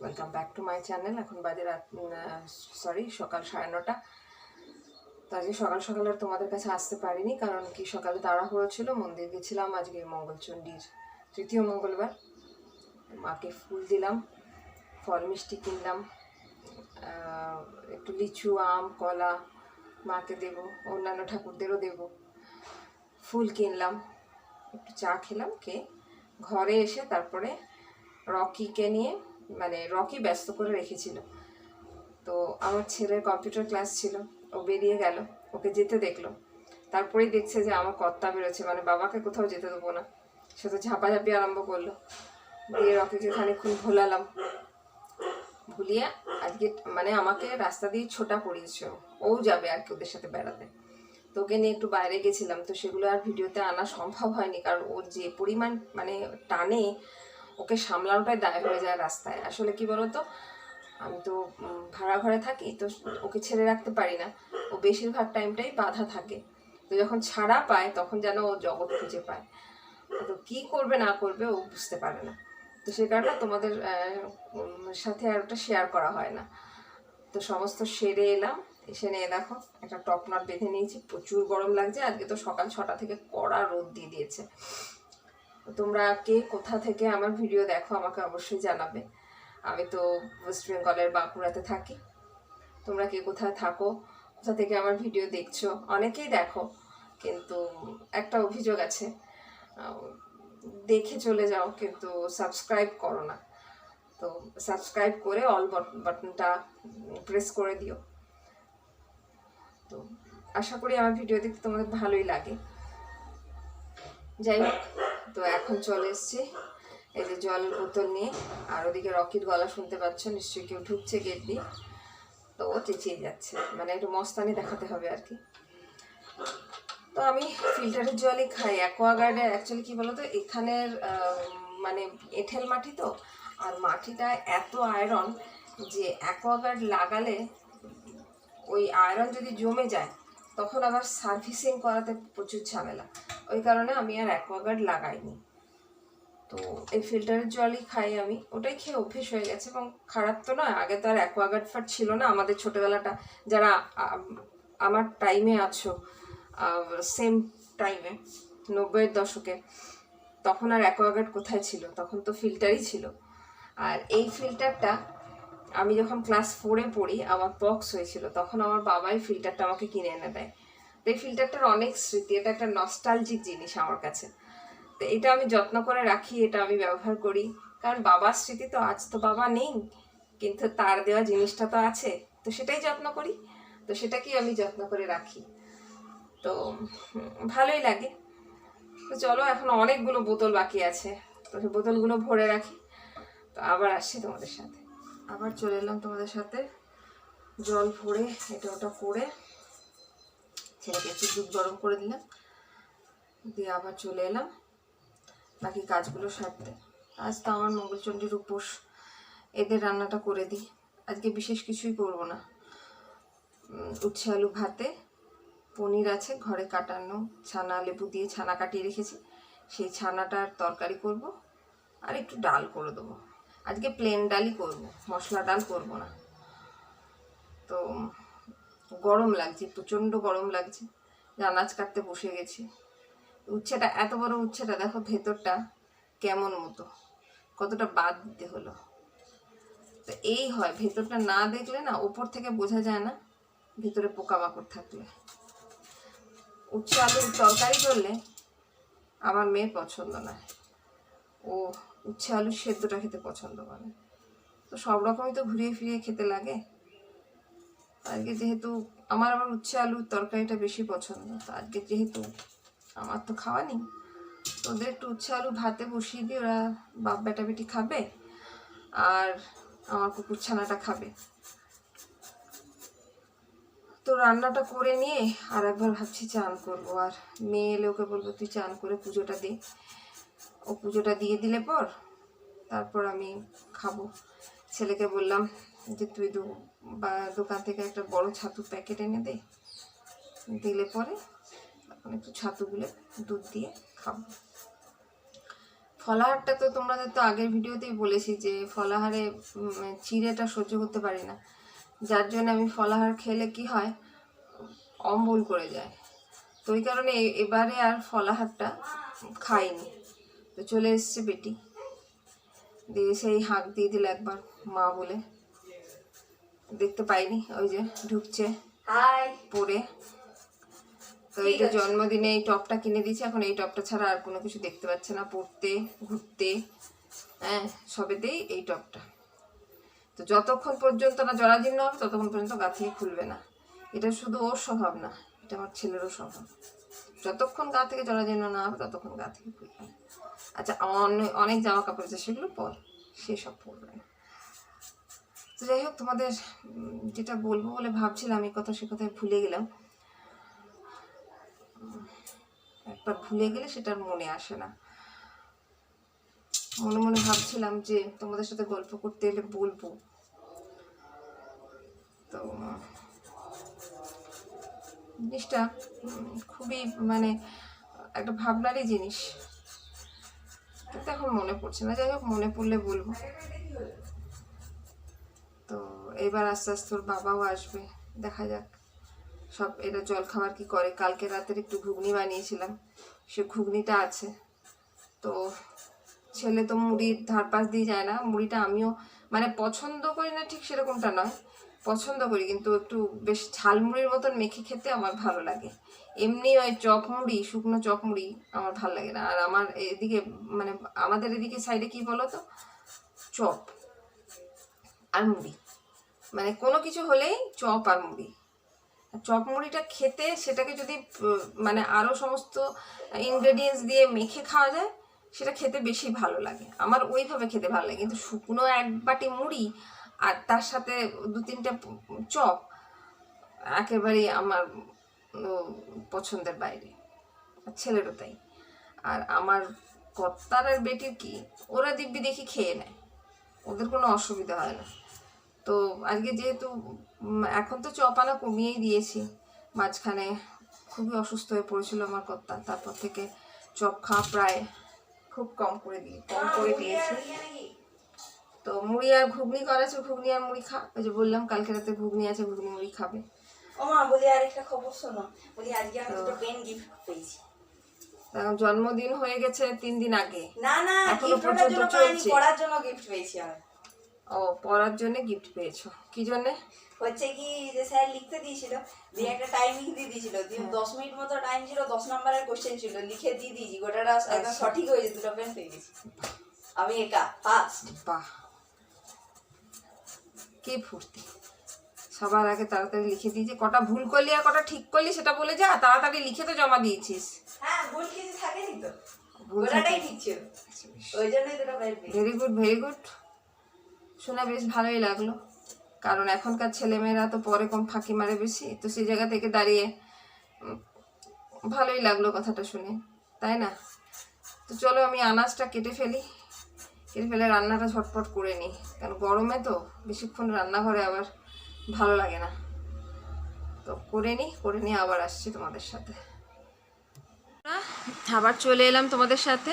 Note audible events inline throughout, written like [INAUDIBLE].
Welcome back to my channel এখন বাজে রাত সরি সকাল সাড়ে নটা। তো আজকে সকাল সকাল আর তোমাদের কাছে আসতে পারিনি, কারণ কি সকালে তাড়াহুড়ো ছিল, মন্দির গেছিলাম, আজকে মঙ্গলচণ্ডীর তৃতীয় মঙ্গলবার। মাকে ফুল দিলাম, ফল মিষ্টি কিনলাম একটু লিচু, আম, কলা মাকে দেবো, অন্যান্য ঠাকুরদেরও দেবো। ফুল কিনলাম, একটু চা খেলাম, খেয়ে ঘরে এসে তারপরে রকিকে নিয়ে মানে রকি ব্যস্ত করে রেখেছিল। তো আমার ছেলের কম্পিউটার ক্লাস ছিল, ও বেরিয়ে গেল, ওকে যেতে দেখল। তারপরেই দেখছে যে আমার কর্তা বেরোচ্ছে মানে বাবাকে কোথাও যেতে দেবো না। সে তো ঝাপাঝাপি আরম্ভ করল। দিয়ে রকিকে খানিক্ষণ ভোলালাম। ভুলিয়ে আজকে মানে আমাকে রাস্তা দিয়ে ছোটা পড়িয়েছে ও। যাবে আর কি ওদের সাথে বেড়াতে। তো ওকে নিয়ে একটু বাইরে গেছিলাম, তো সেগুলো আর ভিডিওতে আনা সম্ভব হয়নি, কারণ ওর যে পরিমাণ মানে টানে ওকে সামলানোটাই দায় হয়ে যায় রাস্তায়। আসলে কি বলতো? আমি তো ভাড়া ঘরে থাকি, তো ওকে ছেড়ে রাখতে পারি না। ও বেশিরভাগ টাইমটাই বাধা থাকে। তো যখন ছাড়া পায়, তখন যেন ও জগৎ খুঁজে পায়। তো কি করবে, না করবে, ও বুঝতে পারে না। তো সে কারণে তোমাদের সাথে আর ওটা শেয়ার করা হয় না। তো সমস্ত সেরে এলাম। এসে নিয়ে দেখো, একটা টপ বেঁধে নিয়েছি। প্রচুর গরম লাগছে। আজকে তো সকাল ছটা থেকে কড়া রোদ দিয়ে দিয়েছে। তোমরা কে কোথা থেকে আমার ভিডিও দেখো, আমাকে অবশ্যই জানাবে। আমি তো ওয়েস্ট বেঙ্গলের বাঁকুড়াতে থাকি। তোমরা কে কোথায় থাকো, কোথা থেকে আমার ভিডিও দেখছ, অনেকেই দেখো, কিন্তু একটা অভিযোগ আছে। দেখে চলে যাও, কিন্তু সাবস্ক্রাইব করো না। তো সাবস্ক্রাইব করে অল বাটনটা প্রেস করে দিও। তো আশা করি আমার ভিডিও দেখতে তোমাদের ভালোই লাগে। যাই হোক তো এখন চলে এসছি। এই যে জলের বোতল নিয়ে। আর ওদিকে রকির গলা শুনতে পাচ্ছ, নিশ্চয়ই কেউ ঢুকছে গেট দিয়ে। তো ও চেঁচিয়ে যাচ্ছে। মানে একটু মস্তানি দেখাতে হবে আর কি। তো আমি ফিল্টারের জলই খাই। অ্যাকোয়াগার্ডে অ্যাকচুয়ালি কি বলতো? এখানের মানে এঁঠেল মাটি তো? আর মাটিটা এত আয়রন যে অ্যাকোয়াগার্ড লাগালে ওই আয়রন যদি জমে যায়, তখন আবার সার্ভিসিং করাতে প্রচুর ঝামেলা। ওই কারণে আমি আর অ্যাকোয়াগার্ড লাগাইনি। তো এই ফিল্টারের জলই খাই আমি। ওটাই খেয়ে অভ্যেস হয়ে গেছে এবং খারাপ তো নয়, আগে তো আর অ্যাকোয়াগার্ড ফাট ছিল না। আমাদের ছোটোবেলাটা যারা আমার টাইমে আছো সেম টাইমে নব্বইয়ের দশকে, তখন আর অ্যাকোয়াগার্ড কোথায় ছিল? তখন তো ফিল্টারই ছিল। আর এই ফিল্টারটা আমি যখন ক্লাস ফোরে পড়ি, আমার পক্স হয়েছিল, তখন আমার বাবাই ফিল্টারটা আমাকে কিনে এনে দেয়। তো এই ফিল্টারটার অনেক স্মৃতি, এটা একটা নস্টালজিক জিনিস আমার কাছে। তো এটা আমি যত্ন করে রাখি, এটা আমি ব্যবহার করি। কারণ বাবার স্মৃতি তো আজ তো বাবা নেই, কিন্তু তার দেওয়া জিনিসটা তো আছে, তো সেটাই যত্ন করি। তো সেটাকেই আমি যত্ন করে রাখি। তো, ভালোই লাগে। তো চলো, এখন অনেকগুলো বোতল বাকি আছে। তো সেই বোতলগুলো ভরে রাখি। তো আবার আসছি তোমাদের সাথে। আবার চলে এলাম তোমাদের সাথে। জল ভরে, এটা ওটা করে ছেলেকে একটু দুধ গরম করে দিলাম। দিয়ে আবার চলে এলাম। বাকি কাজগুলো সারতে। আজ তো আমার মঙ্গলচণ্ডীর উপোস। এদের রান্নাটা করে দিই। আজকে বিশেষ কিছুই করব না। উচ্ছে আলু ভাতে। পনির আছে, ঘরে কাটানো ছানা, লেবু দিয়ে ছানা কাটিয়ে রেখেছি। সেই ছানাটার তরকারি করব। আর একটু ডাল করে দেবো। আজকে প্লেন ডালই করব। মশলা ডাল করব না। তো গরম লাগছে, প্রচণ্ড গরম লাগছে। আনাজ কাটতে বসে গেছি। উচ্ছেটা, এত বড় উচ্ছেটা, দেখো ভেতরটা কেমন মতো। কতটা বাদ দিতে হলো। তো এই হয়, ভেতরটা না দেখলে না, ওপর থেকে বোঝা যায় না ভিতরে পোকামাকড় থাকলে। উচ্ছে আলুর তরকারি করলে আমার মেয়ের পছন্দ না। ও উচ্ছে আলুর সেদ্ধটা খেতে পছন্দ করে। তো সব রকমই তো ঘুরিয়ে ফিরিয়ে খেতে লাগে। আজকে যেহেতু আমার আবার উচ্ছে আলুর তরকারিটা বেশি পছন্দ, তো আজকে যেহেতু আমার তো খাওয়া নেই, তো ওদের একটু উচ্ছে আলু ভাতে বসিয়ে দিয়ে ওরা বাপ বেটা বেটি খাবে আর আমার কুকুর ছানাটা খাবে। তো রান্নাটা করে নিয়ে আর একবার ভাবছি চান করব, আর মেয়ে এলে ওকে বলব তুই চান করে পুজোটা দে। ও পুজোটা দিয়ে দিলে পর তারপর আমি খাব। ছেলেকে বললাম যে তুই দু বা দোকান থেকে একটা বড় ছাতু প্যাকেট এনে দে দিলে পরে তখন একটু ছাতুগুলো দুধ দিয়ে খাব। ফলাহারটা তো তোমাদের তো আগের ভিডিওতেই বলেছি যে ফলাহারে চিড়েটা সহ্য করতে পারি না। যার জন্য আমি ফলাহার খেলে কি হয়, অম্বল করে যায়। তো ওই কারণে এবারে আর ফলাহারটা খাইনি। তো চলে এসছে বেটি। দিয়ে সেই হাঁক দিয়ে দিল একবার মা বলে। দেখতে পাইনি ওই যে ঢুকছে পরে। তো এই যে জন্মদিনে এই টপটা কিনে দিয়েছি এখন এই টপটা ছাড়া আর কোনো কিছু দেখতে পাচ্ছে না পড়তে ঘুরতে। হ্যাঁ সবেতেই এই টপটা। তো যতক্ষণ পর্যন্ত না জরাজীর্ণ হবে ততক্ষণ পর্যন্ত গা থেকে খুলবে না। এটা শুধু ওর স্বভাব না এটা আমার ছেলেরও স্বভাব। যতক্ষণ গা থেকে জরাজীর্ণ না হবে ততক্ষণ গা থেকে খুলবে আচ্ছা অনেক অনেক জামা কাপড় আছে সেগুলো পর। সেসব পরবে না। তো যাই হোক, তোমাদের যেটা বলব বলে ভাবছিলাম, এই কথা সে কথায় ভুলে গেলাম। একবার ভুলে গেলে সেটা মনে আসে না। মনে মনে ভাবছিলাম যে তোমাদের সাথে গল্প করতে এলে বলব। তো, জিনিসটা খুবই মানে একটা ভাবনারই জিনিস। কিন্তু এখন মনে পড়ছে না। যাই হোক, মনে পড়লে বলব। এবার আস্তে আস্তে ওর বাবাও আসবে। দেখা যাক। সব এরা জল খাবার কি করে? কালকে রাতের একটু ঘুগনি বানিয়েছিলাম। সে ঘুগনিটা আছে। তো ছেলে তো মুড়ির ধার পাশ দিয়ে যায় না। মুড়িটা আমিও মানে পছন্দ করি না ঠিক সেরকমটা নয়। পছন্দ করি কিন্তু একটু বেশ ঝালমুড়ির মতন মেখে খেতে আমার ভালো লাগে। এমনি ওই চপ মুড়ি, শুকনো চপ মুড়ি আমার ভালো লাগে না। আর আমার এদিকে মানে আমাদের এদিকে সাইডে কি বলো তো চপ আর মুড়ি। মানে কোনো কিছু হলেই চপ আর মুড়ি। চপ মুড়িটা খেতে সেটাকে যদি মানে আরও সমস্ত ইনগ্রেডিয়েন্টস দিয়ে মেখে খাওয়া যায়, সেটা খেতে বেশি ভালো লাগে। আমার ওইভাবে খেতে ভালো লাগে। কিন্তু শুকনো এক বাটি মুড়ি আর তার সাথে দু তিনটে চপ একেবারেই আমার পছন্দের বাইরে। ছেলেরও তাই। আর আমার কর্তার আর বেটির কি, ওরা দিব্যি দেখি খেয়ে নেয়। ওদের কোনো অসুবিধা হয় না। তো আজকে যেহেতু এখন তো চপানা কমিয়েই দিয়েছি। মাঝখানে খুবই অসুস্থ হয়ে পড়েছিল আমার কর্তা। তারপর থেকে চপ খাওয়া প্রায় খুব কম করে দিয়ে কম করে দিয়েছি। তো মুড়ি আর ঘুগনি করেছে ঘুগনি আর মুড়ি খা ওই যে বললাম কালকে রাতে ঘুগনি আছে ঘুগনি মুড়ি খাবে। ও মা বলি আর একটা খবর শোনো। বলি আজকে আমি দুটো পেন গিফট পেয়েছি। তার জন্মদিন হয়ে গেছে তিন দিন আগে। না না এখনও পর্যন্ত পাইনি চলছে। পড়ার জন্য গিফট পেয়েছি আমি ও পড়ার জন্য গিফট পেয়েছ। কি জন্যে? হচ্ছে কি যে স্যার লিখতে দিয়েছিল দিয়ে একটা টাইমিং দিয়ে দিয়েছিল। দিয়ে দশ মিনিট মতো টাইম ছিল দশ নম্বরের কোশ্চেন ছিল। লিখে দিয়ে দিয়েছি গোটাটা একদম সঠিক হয়েছে দুটো পেন পেয়ে গেছি। আমি একা ফার্স্ট বাহ। কে ফুর্তি। সবার আগে তাড়াতাড়ি লিখে দিয়েছি। কটা ভুল করলি আর কটা ঠিক করলি সেটা বলে যা তাড়াতাড়ি লিখে তো জমা দিয়েছিস। হ্যাঁ ভুল কিছু থাকেনি তো। ভুল গোটাটাই ঠিক ছিল। ওই জন্যই দুটো ভেরি গুড ভেরি গুড শুনে, বেশ ভালোই লাগল। কারণ এখনকার ছেলেমেয়েরা তো পরে কম ফাঁকি মারে বেশি, তো সেই জায়গা থেকে দাঁড়িয়ে ভালোই লাগল কথাটা শুনে, তাই না? তো চলো আমি আনাজটা কেটে ফেলি, কেটে ফেলে রান্নাটা ঝটপট করে নিই, কারণ গরমে তো বেশিক্ষণ রান্নাঘরে আবার ভালো লাগে না। তো করে নিই, করে নিয়ে আবার আসছি তোমাদের সাথে। আবার চলে এলাম তোমাদের সাথে।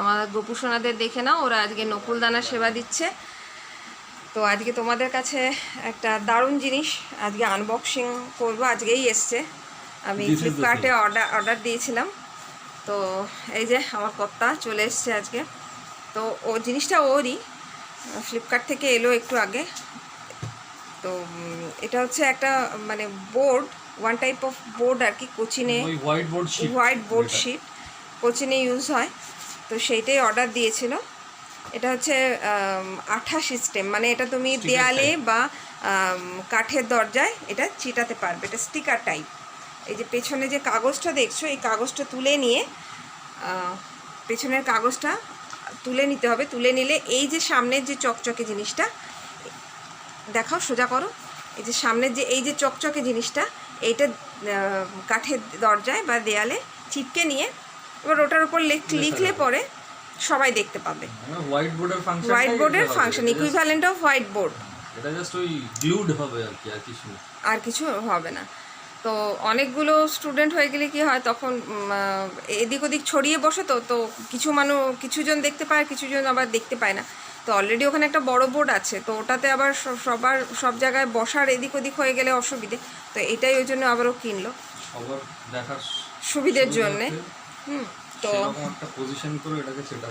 আমার গোপুসোনাদের দেখে নাও, ওরা আজকে নকুলদানা সেবা দিচ্ছে। তো আজকে তোমাদের কাছে একটা দারুণ জিনিস আজকে আনবক্সিং করব। আজকেই এসছে। আমি ফ্লিপকার্টে অর্ডার অর্ডার দিয়েছিলাম। তো এই যে আমার কর্তা চলে এসছে আজকে। তো ও জিনিসটা ওরই। ফ্লিপকার্ট থেকে এলো একটু আগে। তো এটা হচ্ছে একটা মানে board one type of board আর কি কোচিনে white board sheet white board sheet কোচিনে use হয়। তো সেইটাই অর্ডার দিয়েছিল। এটা হচ্ছে আঠা সিস্টেম মানে এটা তুমি দেয়ালে বা কাঠের দরজায় এটা চিটাতে পারবে এটা স্টিকার টাইপ এই যে পেছনে যে কাগজটা দেখছ এই কাগজটা তুলে নিয়ে পেছনের কাগজটা তুলে নিতে হবে তুলে নিলে এই যে সামনের যে চকচকে জিনিসটা দেখাও সোজা করো এই যে সামনের যে এই যে চকচকে জিনিসটা এইটা কাঠের দরজায় বা দেয়ালে চিপকে নিয়ে এবার ওটার উপর লিখ- লিখলে পরে সবাই দেখতে পাবে। হোয়াইট বোর্ডের ফাংশন হোয়াইট বোর্ডের function equivalent of white board এটা জাস্ট ওই গ্লুড হবে আর কি আর কিছু আর কিছু হবে না। তো অনেকগুলো স্টুডেন্ট হয়ে গেলে কি হয় তখন এদিক ওদিক ছড়িয়ে বসে তো তো কিছু মানুষ কিছুজন দেখতে পায় কিছুজন আবার দেখতে পায় না। তো অলরেডি ওখানে একটা বড় বোর্ড আছে তো ওটাতে আবার সবার সব জায়গায় বসার এদিক ওদিক হয়ে গেলে অসুবিধে। তো এটাই ওই জন্য আবারও কিনলো। সবার দেখার সুবিধের জন্যে। হুম। তো একটা পজিশন করে এটাকে সেটা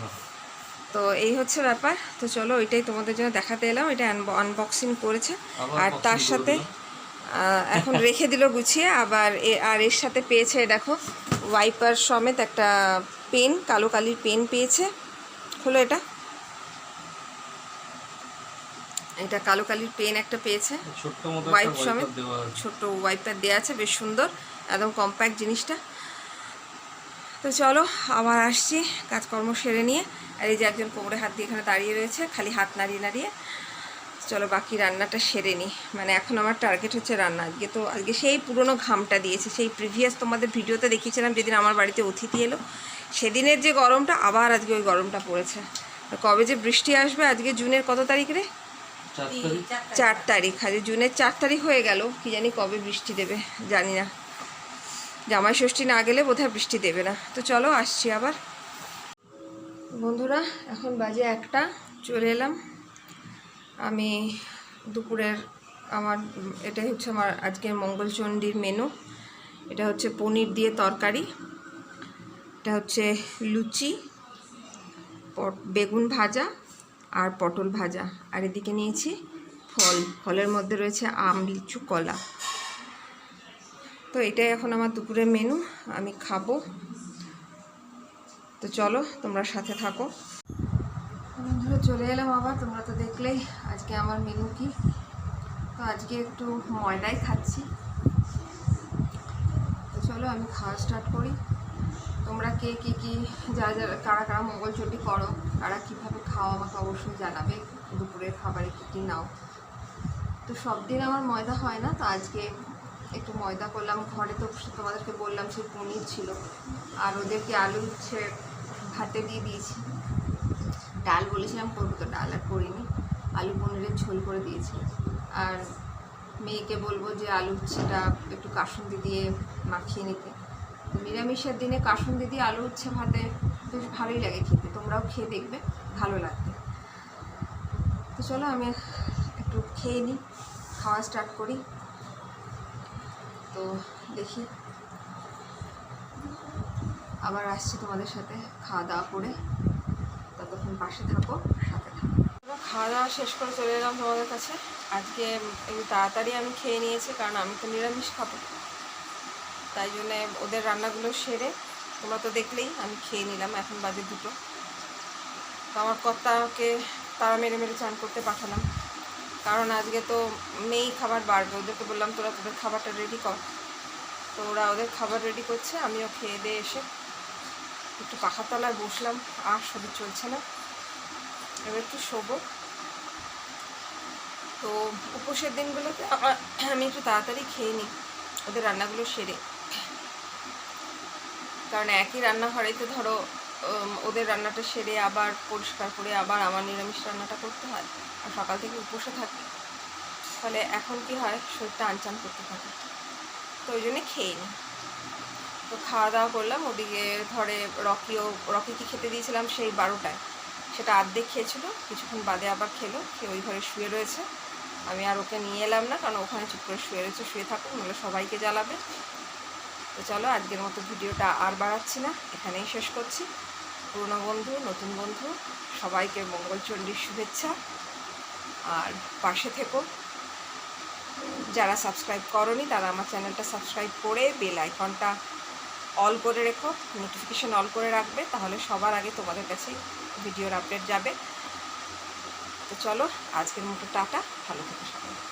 তো এই হচ্ছে ব্যাপার। তো চলো ওইটাই তোমাদের জন্য দেখাতে এলাম। এটা আনবক্সিং করেছে। আর তার সাথে এখন [LAUGHS] রেখে দিল গুছিয়ে। আবার আর এর সাথে পেয়েছে দেখো ওয়াইপার সমেত একটা পেন কালো কালির পেন পেয়েছে। হলো এটা। এটা কালো কালির পেন একটা পেয়েছে। ছোট্ট মতো সমেত? wiper দেওয়া আছে। ছোট ওয়াইপার দেওয়া আছে বেশ সুন্দর একদম কম্প্যাক্ট জিনিসটা। তো চলো আবার আসছি কাজকর্ম সেরে নিয়ে। আর এই যে একজন কোমরে হাত দিয়ে এখানে দাঁড়িয়ে রয়েছে খালি হাত নাড়িয়ে নাড়িয়ে। চলো বাকি রান্নাটা সেরে নিই। মানে এখন আমার টার্গেট হচ্ছে রান্না। আজকে তো আজকে সেই পুরনো ঘামটা দিয়েছে। সেই প্রিভিয়াস তোমাদের ভিডিওতে দেখিয়েছিলাম যেদিন আমার বাড়িতে অতিথি এলো। সেদিনের যে গরমটা আবার আজকে ওই গরমটা পড়েছে। কবে যে বৃষ্টি আসবে আজকে জুনের কত তারিখ রে? চার তারিখ। চার তারিখ। আজকে জুনের চার তারিখ হয়ে গেল। কি জানি কবে বৃষ্টি দেবে জানি না। জামাই ষষ্ঠী না গেলে বোধহয় বৃষ্টি দেবে না। তো চলো, আসছি আবার। বন্ধুরা, এখন বাজে একটা, চলে এলাম। আমি দুপুরের আমার, এটাই হচ্ছে আমার আজকের মঙ্গলচণ্ডীর মেনু এটা হচ্ছে পনির দিয়ে তরকারি। এটা হচ্ছে লুচি বেগুন ভাজা আর পটল ভাজা। আর এদিকে নিয়েছি ফল। ফলের মধ্যে রয়েছে আম, লিচু, কলা। তো এটাই এখন আমার দুপুরের মেনু আমি খাব। তো চলো, তোমরা সাথে থাকো। বন্ধুরা, চলে এলাম আবার, তোমরা তো দেখলেই আজকে আমার মেনু কি। তো আজকে একটু ময়দাই খাচ্ছি। তো চলো, আমি খাওয়া স্টার্ট করি। তোমরা কে, কী কী যারা যারা কারা কারা মঙ্গলচণ্ডী করো, কারা কীভাবে খাও, আমাকে অবশ্যই জানাবে। দুপুরের খাবারে কী কী নাও। তো সব দিন আমার ময়দা হয় না, তো আজকে একটু ময়দা করলাম, ঘরে তো তোমাদেরকে বললাম সে পনির ছিল। আর ওদেরকে আলু হচ্ছে ভাতে দিয়ে দিয়েছি। ডাল বলেছিলাম, করব তো ডাল, আর করিনি। আলু পনিরের ঝোল করে দিয়েছি। আর মেয়েকে বলব যে আলু উচ্ছেটা একটু কাসুন্দি দিয়ে মাখিয়ে নিতে। নিরামিষের দিনে কাসুন্দি দিয়ে আলু উচ্ছে ভাতে বেশ ভালোই লাগে খেতে। তোমরাও খেয়ে দেখবে, ভালো লাগবে। তো চলো আমি একটু খেয়ে নিই, খাওয়া স্টার্ট করি। তো দেখি। আবার আসছি তোমাদের সাথে খাওয়া দাওয়া করে। ততক্ষণ পাশে থাকো, সাথে থাকো। খাওয়া দাওয়া শেষ করে চলে এলাম তোমাদের কাছে। আজকে একটু তাড়াতাড়ি আমি খেয়ে নিয়েছি, কারণ আমি তো নিরামিষ খাব। তাই জন্যে ওদের রান্নাগুলো সেরে তোমরা তো দেখলেই আমি খেয়ে নিলাম, এখন বাজে দুটো। তো আমার কর্তাকে তারা মেরে মেরে চান করতে পাঠালাম। কারণ আজকে তো মেয়েই খাবার বাড়বে, ওদেরকে বললাম, তোরা তোদের খাবারটা রেডি কর। তো ওরা ওদের খাবার রেডি করছে, আমিও খেয়ে দিয়ে এসে একটু পাখার তলায় বসলাম, আর শরীর চলছে না। এবার একটু শোবো। তো উপোসের দিনগুলোতে আমার, আমি একটু তাড়াতাড়ি খেয়ে নিই, ওদের রান্নাগুলো সেরে। কারণ একই রান্নাঘরেই তো ধরো ওদের রান্নাটা সেরে আবার পরিষ্কার করে আবার আমার নিরামিষ রান্নাটা করতে হয়। আর সকাল থেকে উপোসে থাকি। ফলে এখন কি হয়, শরীরটা আনচান করতে থাকে। তো ওই জন্যে খেয়ে নিই তো খাওয়া দাওয়া করলাম, ওদিকে ধরে রকিও রকিকে খেতে দিয়েছিলাম সেই বারোটায়। সেটা আর্ধেক খেয়েছিল, কিছুক্ষণ বাদে আবার খেলো, খেয়ে ওই ঘরে শুয়ে রয়েছে। আমি আর ওকে নিয়ে এলাম না, কারণ ওখানে চুপ করে শুয়ে রয়েছে, শুয়ে থাকুক, নাহলে সবাইকে জ্বালাবে। তো চলো আজকের মতো ভিডিওটা আর বাড়াচ্ছি না, এখানেই শেষ করছি। পুরনো বন্ধু, নতুন বন্ধু, সবাইকে মঙ্গলচণ্ডীর শুভেচ্ছা। আর পাশে থেকো। যারা সাবস্ক্রাইব করনি, তারা আমার চ্যানেলটা সাবস্ক্রাইব করে বেল আইকনটা অল করে রেখো নোটিফিকেশন অল করে রাখবে, তাহলে সবার আগে তোমাদের কাছে ভিডিওর আপডেট যাবে। তো চলো, আজকের মতো টাটা, ভালো থেকো সবাই।